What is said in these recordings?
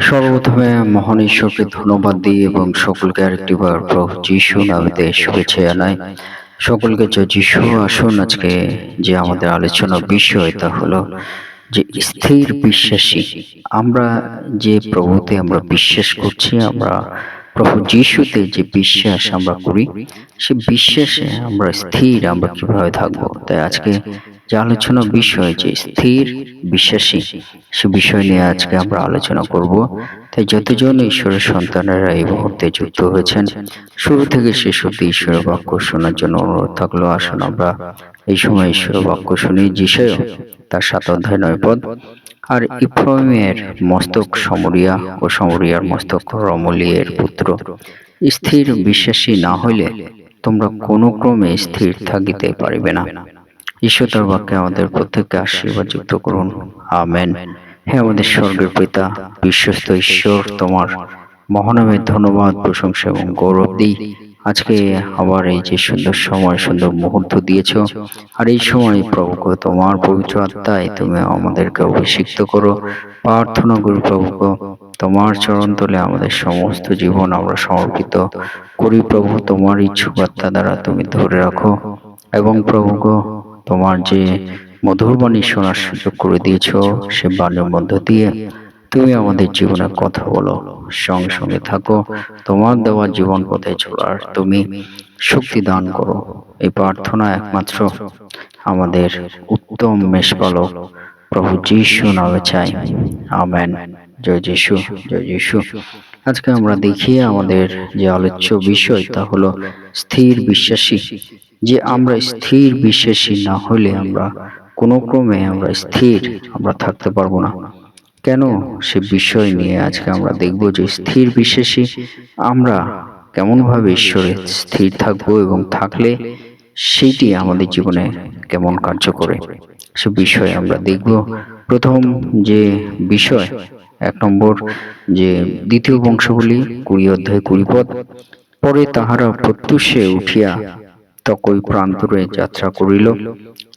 সর্বপ্রথমে মহান ঈশ্বরকে ধন্যবাদ দিই এবং সকলকে আরেকটিবার প্রভু যিশু নামেতে শুভেচ্ছা জানাই। সকলকে যে যিশু আসুন আজকে, যে আমাদের আলোচনা বিষয় তা হলো যে স্থির বিশ্বাসী। আমরা যে প্রভুতে আমরা বিশ্বাস করছি, আমরা প্রভু যিশুতে যে বিশ্বাস আমরা করি সে বিশ্বাসে আমরা স্থির, আমরা কীভাবে থাকব। তাই আজকে যে আলোচনা বিষয়, যে স্থির বিশ্বাসী, সে বিষয় নিয়ে আজকে আমরা আলোচনা করব। তাই যতজন ঈশ্বরের সন্তানেরা এই মুহূর্তে যুক্ত হয়েছেন, শুরু থেকে শেষ অব্দি ঈশ্বরের বাক্য শোনার জন্য অনুরোধ থাকল। আসুন আমরা এই সময় ঈশ্বরের বাক্য শুনি যিশয় তার সাত অধ্যায় নয় পদ। আর ইফ্রাইমের মস্তক সমরিয়া ও সমরিয়ার মস্তক রমলিয়ের পুত্র। স্থির বিশ্বাসী না হইলে তোমরা কোনো ক্রমে স্থির থাকিতে পারিবে না। ঈশ্বর তার বাক্যে আমাদের প্রত্যেককে আশীর্বাদ যুক্ত করুন। আমেন। হে আমাদের স্বর্গের পিতা বিশ্বস্ত ঈশ্বর তোমার মহানামের ধন্যবাদ প্রশংসা এবং গৌরব দিই। আজকে আবার এই যে সুন্দর সময় সুন্দর মুহূর্ত দিয়েছ। আর এই সময় প্রভুক তোমার পবিত্র আত্মায় তুমি আমাদেরকে অভিষিক্ত করো। প্রার্থনা করি প্রভুক। তোমার চরণ তলে আমাদের সমস্ত জীবন আমরা সমর্পিত করি প্রভু তোমার ইচ্ছুক আত্মা দ্বারা তুমি ধরে রাখো। এবং প্রভুক তোমার যে মধুর বাণী শোনার সুযোগ করে দিয়েছ সে বাণীর মধ্য দিয়ে তুমি আমাদের জীবনে কথা বলো সঙ্গে সঙ্গে থাকো। তোমার দেওয়া জীবন পথে চলার তুমি শক্তি দান করো। এই প্রার্থনা একমাত্র আমাদের উত্তম মেষপালক প্রভু যিশু নামে চাই। আমেন। জয় যিশু জয় যিশু। আজকে আমরা দেখি আমাদের যে আলোচ্য বিষয় তা হলো স্থির বিশ্বাসী। যে আমরা স্থির বিশ্বাসী না হলে আমরা কোনো ক্রমে আমরা স্থির আমরা থাকতে পারব না। কেন সে বিষয় নিয়ে আজকে আমরা দেখব যে স্থির বিশ্বাসী আমরা কেমনভাবে ঈশ্বরে স্থির থাকব এবং থাকলে সেইটি আমাদের জীবনে কেমন কার্য করে? সে বিষয়ে আমরা দেখব। প্রথম যে বিষয় এক নম্বর, যে দ্বিতীয় বংশগুলি কুড়ি অধ্যায় কুড়ি পদ। পরে তাহারা প্রত্যুষে উঠিয়া তকই প্রান্তরে যাত্রা করিল।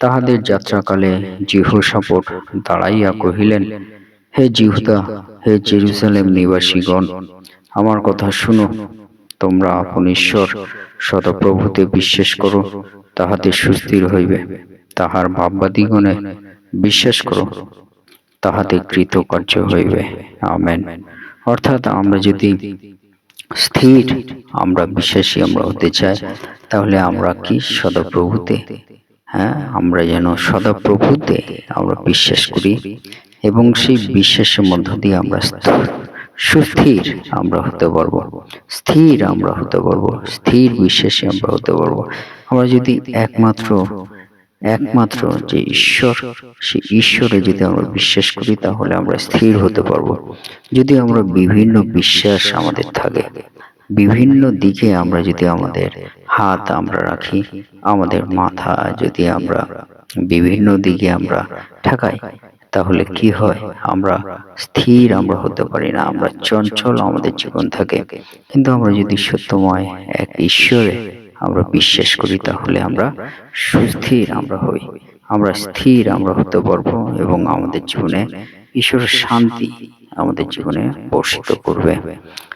তাহাদের যাত্রাকালে জিহসাপট দাঁড়াইয়া কহিলেন, হে জিহুদা, হে জেরুসালেম নিবাসীগণ, আমার কথা শুনো। তোমরা আপন ঈশ্বর সদপ্রভুতে বিশ্বাস করো, তাহাতে সুস্থির হইবে। তাহার ভাববাদিগণে বিশ্বাস করো। তাহাতে কৃতকার্য হইবে। আমেন। অর্থাৎ আমরা যদি স্থির, আমরা বিশ্বাসী, আমরা হতে চাই, তাহলে আমরা কি সদাপ্রভুতে? হ্যাঁ আমরা যেন সদাপ্রভুতে আমরা বিশ্বাস করি এবং সেই বিশ্বাসের মধ্য দিয়ে আমরা সুস্থির আমরা হতে পারব। স্থির আমরা হতে পারব, স্থির বিশ্বাসী আমরা হতে পারব। আমরা যদি একমাত্র একমাত্র যে ঈশ্বর সে ঈশ্বরে যদি আমরা বিশ্বাস করি, তাহলে আমরা স্থির হতে পারব। যদি আমরা বিভিন্ন বিশ্বাস আমাদের থাকে, বিভিন্ন দিকে আমরা যদি আমাদের হাত আমরা রাখি, আমাদের মাথা যদি আমরা বিভিন্ন দিকে আমরা ঠেকাই, তাহলে কি হয়? আমরা স্থির আমরা হতে পারি না, আমরা চঞ্চল আমাদের জীবন থাকে। কিন্তু আমরা যদি সত্যময় এক ঈশ্বরে আমরা বিশ্বাস করি তাহলে আমরা সুস্থির আমরা হই। আমরা স্থির আমরা হতে পারব এবং আমাদের জীবনে ঈশ্বরের শান্তি আমাদের জীবনে বর্ষিত করবে।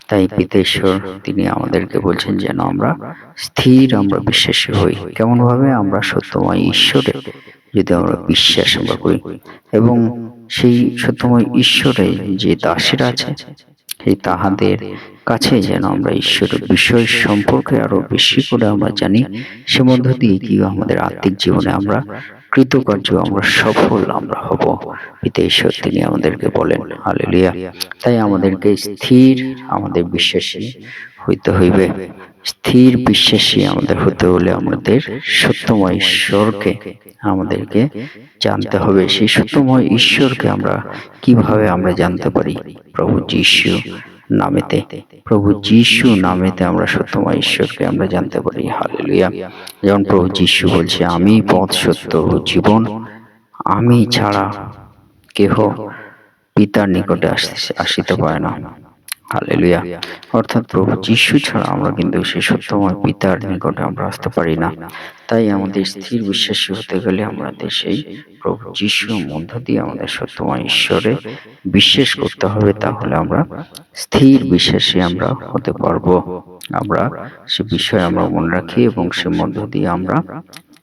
তাই পিতেশ্বর তিনি আমাদেরকে বলছেন যেন আমরা স্থির আমরা বিশ্বাসী হই। কেমনভাবে আমরা সত্যময় ঈশ্বরে যদি আমরা বিশ্বাস আমরা করি এবং সেই সত্যময় ঈশ্বরে যে দাসেরা আছে সেই তাহাদের কাছে যেন আমরা ঈশ্বরের বিষয় সম্পর্কে আরও বেশি করে আমরা জানি, সে মধ্য দিয়ে কি আমাদের আত্মিক জীবনে আমরা কৃতকার্য, আমরা সফল, আমরা হব। পিতা ঈশ্বর, তিনি আমাদেরকে বলেন, হালেলিয়া। তাই আমাদেরকে স্থির, আমাদের বিশ্বাসী হইতে হইবে। স্থির বিশ্বাসী আমাদের হতে হলে আমাদের সত্যময় ঈশ্বরকে আমাদেরকে জানতে হবে। সেই সত্যময় ঈশ্বরকে আমরা কীভাবে আমরা জানতে পারি? প্রভু যিশু নামেতে। প্রভু যিশু নামেতে আমরা সত্যময় ঈশ্বরকে আমরা জানতে পারি। হালেলুয়া। যেমন প্রভু যিশু বলছে, আমি পথ সত্য জীবন। আমি ছাড়া কেহ পিতার নিকটে আসিতে পারে না। হালেলুয়া। অর্থাৎ প্রভু যিশু ছাড়া আমরা কিন্তু সেই সত্যময় পিতার নিকটে আমরা আসতে পারি না। তাই আমাদের স্থির বিশ্বাসী হতে গেলে আমাদের সেই প্রভু যিশুর মধ্য দিয়ে আমাদের সত্যময় ঈশ্বরে বিশ্বাস করতে হবে, তাহলে আমরা স্থির বিশ্বাসী আমরা হতে পারব। আমরা সে বিষয়ে আমরা মনে রাখি এবং সে মধ্য দিয়ে আমরা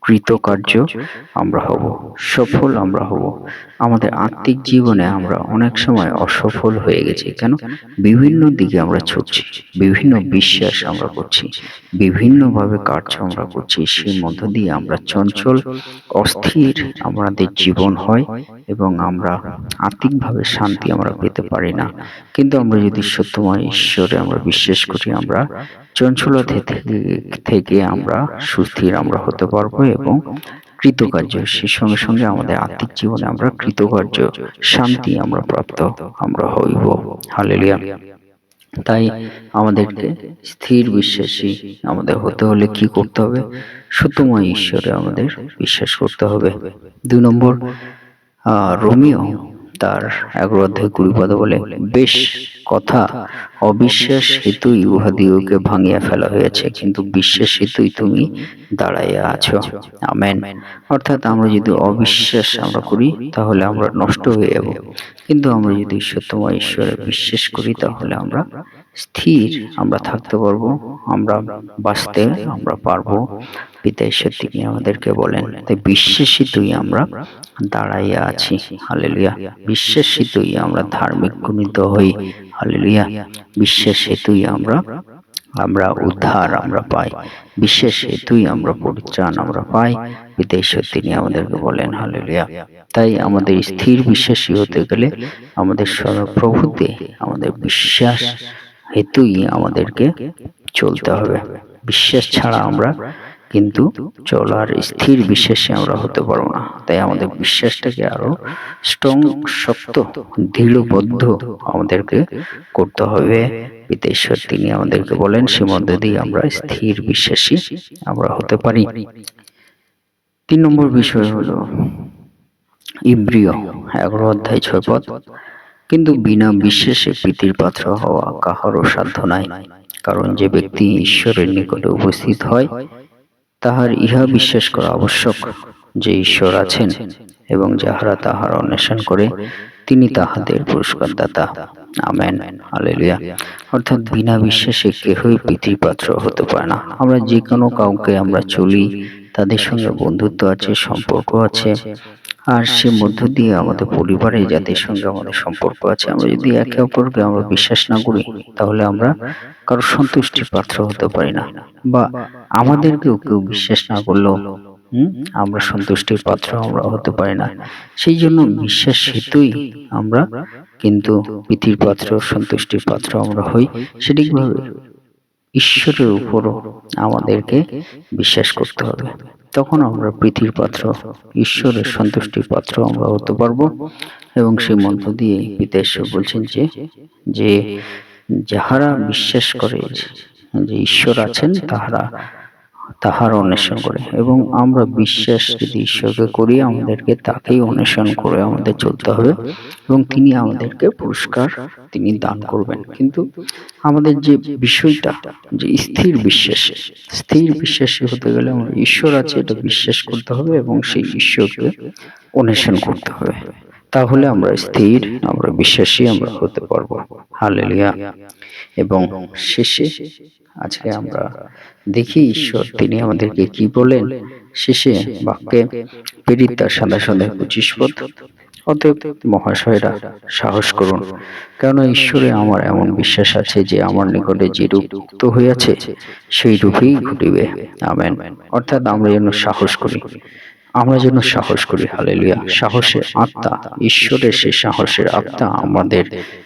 কৃতকার্য আমরা হব, সফল আমরা হব। আমাদের আত্মিক জীবনে আমরা অনেক সময় অসফল হয়ে গেছি, কেন? বিভিন্ন দিকে আমরা ছুটছি, বিভিন্ন বিশ্বাস আমরা করছি, বিভিন্নভাবে কার্য আমরা করছি, সেই মধ্য দিয়ে আমরা চঞ্চল, অস্থির আমাদের জীবন হয় এবং আমরা আর্থিকভাবে শান্তি আমরা পেতে পারি না। কিন্তু আমরা যদি সত্যময় ঈশ্বরে আমরা বিশ্বাস করি, আমরা চঞ্চলতা থেকে আমরা সুস্থির আমরা হতে পারব এবং কৃতকার্য, সেই সঙ্গে সঙ্গে আমাদের আর্থিক জীবনে আমরা কৃতকার্য, শান্তি আমরা প্রাপ্ত আমরা হইব। হালেলিয়া। তাই আমাদেরকে স্থির বিশ্বাসী আমাদের হতে হলে কি করতে হবে? সত্যময় ঈশ্বরে আমাদের বিশ্বাস করতে হবে। দুই নম্বর রোমিও তার এগারো অধ্যায় কুড়ি পদে বলে, বেশ কথা, অবিশ্বাস হেতুই উহাদিওকে ভাঙিয়া ফেলা হয়েছে, কিন্তু বিশ্বাস হেতুই তুমি দাঁড়াইয়া আছো। আমেন। অর্থাৎ আমরা যদি অবিশ্বাস আমরা করি, তাহলে আমরা নষ্ট হয়ে যাব। কিন্তু আমরা যদি সত্যময় ঈশ্বরে বিশ্বাস করি, তাহলে আমরা স্থির আমরা থাকতে পারব আমরা বাঁচতে আমরা পারব। পিতা ঈশ্বর তিনি আমাদেরকে বলেন তাই বিশ্বাসিতই আমরা দাঁড়াইয়া আছি। হালেলুয়া। বিশ্বাসিতই আমরা ধার্মিক গুণিত হই। হালেলুয়া। বিশ্বাস হেতুই আমরা আমরা উদ্ধার আমরা পাই। বিশ্বাস হেতুই আমরা পরিত্রাণ আমরা পাই। ঈশ্বর তিনি আমাদেরকে বলেন হালেলুয়া। তাই আমাদের স্থির বিশ্বাসী হতে গেলে আমাদের প্রভুতে আমাদের বিশ্বাস হেতুই আমাদেরকে চলতে হবে। বিশ্বাস ছাড়া আমরা কিন্তু চলার স্থির বিশ্বাসে আমরা হতে পারব না। তাই আমাদের বিশ্বাসটাকে আরও স্ট্রং শক্ত, দৃঢ়বদ্ধ আমাদেরকে করতে হবে। পিতেশ্বর তিনি আমাদেরকে বলেন সে মধ্যে দিয়ে আমরা স্থির বিশ্বাসী আমরা হতে পারি। তিন নম্বর বিষয় হলো ইব্রিয় এগারো অধ্যায় ছয় পদ। কিন্তু বিনা বিশ্বাসে প্রীতির পাত্র হওয়া কাহারও সাধ্য নাই। কারণ যে ব্যক্তি ঈশ্বরের নিকটে উপস্থিত হয়, তাহার ইহা বিশ্বাস করা আবশ্যক যে ঈশ্বর আছেন এবং যাহারা তাহার অন্বেষণ করে, তিনি তাহাদের পুরস্কার দাতা আমেন। আলেলিয়া অর্থাৎ বিনা বিশ্বাসে কেহই পাত্র হতে পারে না। আমরা যে কোনো কাউকে আমরা চলি, তাদের সঙ্গে বন্ধুত্ব আছে, সম্পর্ক আছে আর সে মধ্য দিয়ে আমাদের পরিবারে যাদের সঙ্গে আমাদের সম্পর্ক আছে। আমরা যদি একে অপরকে আমরা বিশ্বাস না করি তাহলে আমরা কারও সন্তুষ্টির পাত্র হতে পারি না। বা আমাদেরকেও কেউ বিশ্বাস না করলেও হম আমরা সন্তুষ্টির পাত্র আমরা হতে পারি না। সেই জন্য বিশ্বাস হেতুই আমরা কিন্তু পৃথিবীর পাত্র সন্তুষ্টির পাত্র আমরা হই। সেটিকভাবে ঈশ্বরের উপরও আমাদেরকে বিশ্বাস করতে হবে। তখন আমরা পৃথিবীর পাত্র, ঈশ্বরের সন্তুষ্টির পাত্র আমরা হতে পারব। এবং সেই মধ্য দিয়ে পিতা বলছেন যে যে যাহারা বিশ্বাস করে যে ঈশ্বর আছেন, তাহারা তাহার অন্বেষণ করে এবং আমরা বিশ্বাস যদি ঈশ্বরকে করি, আমাদেরকে তাকেই অন্বেষণ করে আমাদের চলতে হবে এবং তিনি আমাদেরকে পুরস্কার তিনি দান করবেন। কিন্তু আমাদের যে বিষয়টা, যে স্থির বিশ্বাস, স্থির বিশ্বাসী হতে গেলে আমরা ঈশ্বর আছে, এটা বিশ্বাস করতে হবে এবং সেই ঈশ্বরকে অন্বেষণ করতে হবে। তাহলে আমরা স্থির, আমরা বিশ্বাসী, আমরা হতে পারব। হালেলিয়া। এবং শেষে আজকে আমরা দেখি ঈশ্বর তিনি আমাদেরকে কি বলেন? শেষে বাক্যে তার সাদা সাদা পঁচিশ পদ অতএব মহাশয়রা সাহস করুন। কেন ঈশ্বরে আমার এমন বিশ্বাস আছে যে আমার নিকটে যে রূপ উক্ত হইয়াছে সেই রূপেই ঘটিবে। আমেন। অর্থাৎ আমরা যেন সাহস করি। আমরা যেন সাহস করি, হালেলুয়া। সাহসের আত্মা, ঈশ্বরের সেই সাহসের আত্মা আমাদের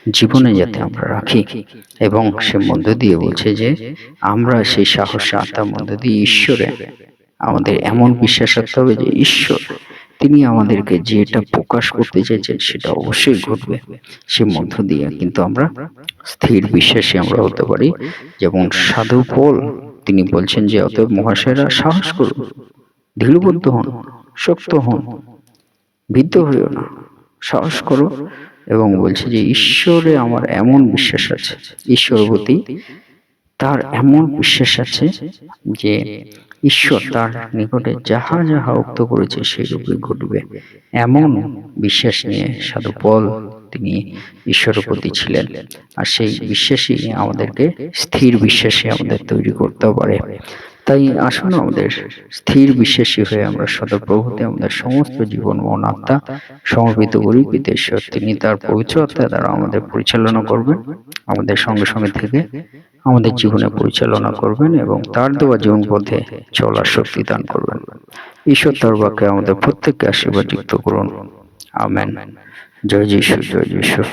জীবনে যাতে আমরা রাখি। এবং সে মধ্য দিয়ে বলছে যে, আমরা সেই সাহসের আত্মার মধ্য দিয়ে ঈশ্বরে আমাদের এমন বিশ্বাস রাখতে হবে যে, ঈশ্বর, তিনি আমাদেরকে যেটা প্রকাশ করতে চাইছেন সেটা অবশ্যই ঘটবে। সে মধ্য দিয়ে কিন্তু আমরা স্থির বিশ্বাসে আমরা হতে পারি। যেমন সাধু পল, তিনি বলছেন যে, অতএব মহাশয়রা সাহস করুন দৃঢ়বদ্ধ হন। শক্ত হন। ভীত হইও না। সাহস করো এবং বলছে যে, ঈশ্বরে আমার এমন বিশ্বাস আছে, ঈশ্বর প্রতি তার এমন বিশ্বাস আছে যে, ঈশ্বর তার নিকটে যাহা যাহা উক্ত করেছে সেই রূপে ঘটবে। এমন বিশ্বাস নিয়ে সাধু পল তিনি ঈশ্বরের প্রতি ছিলেন। আর সেই বিশ্বাসই আমাদেরকে স্থির বিশ্বাসে আমাদের তৈরি করতে পারে। তাই আসুন আমাদের স্থির বিশ্বাসী হয়ে আমরা সদপ্রভুতে আমাদের সমস্ত জীবন মন আত্মা সমর্পিত করি। পিতেশ্বর তিনি তার পবিত্র আত্মা দ্বারা আমাদের পরিচালনা করবেন। আমাদের সঙ্গে সঙ্গে থেকে আমাদের জীবনে পরিচালনা করবেন এবং তার দেওয়া জীবন পথে চলার শক্তি দান করবেন। ঈশ্বর তার বাক্যে আমাদের প্রত্যেককে আশীর্বাদ যুক্ত করুন। আমেন। জয় যিশু জয় যিশু।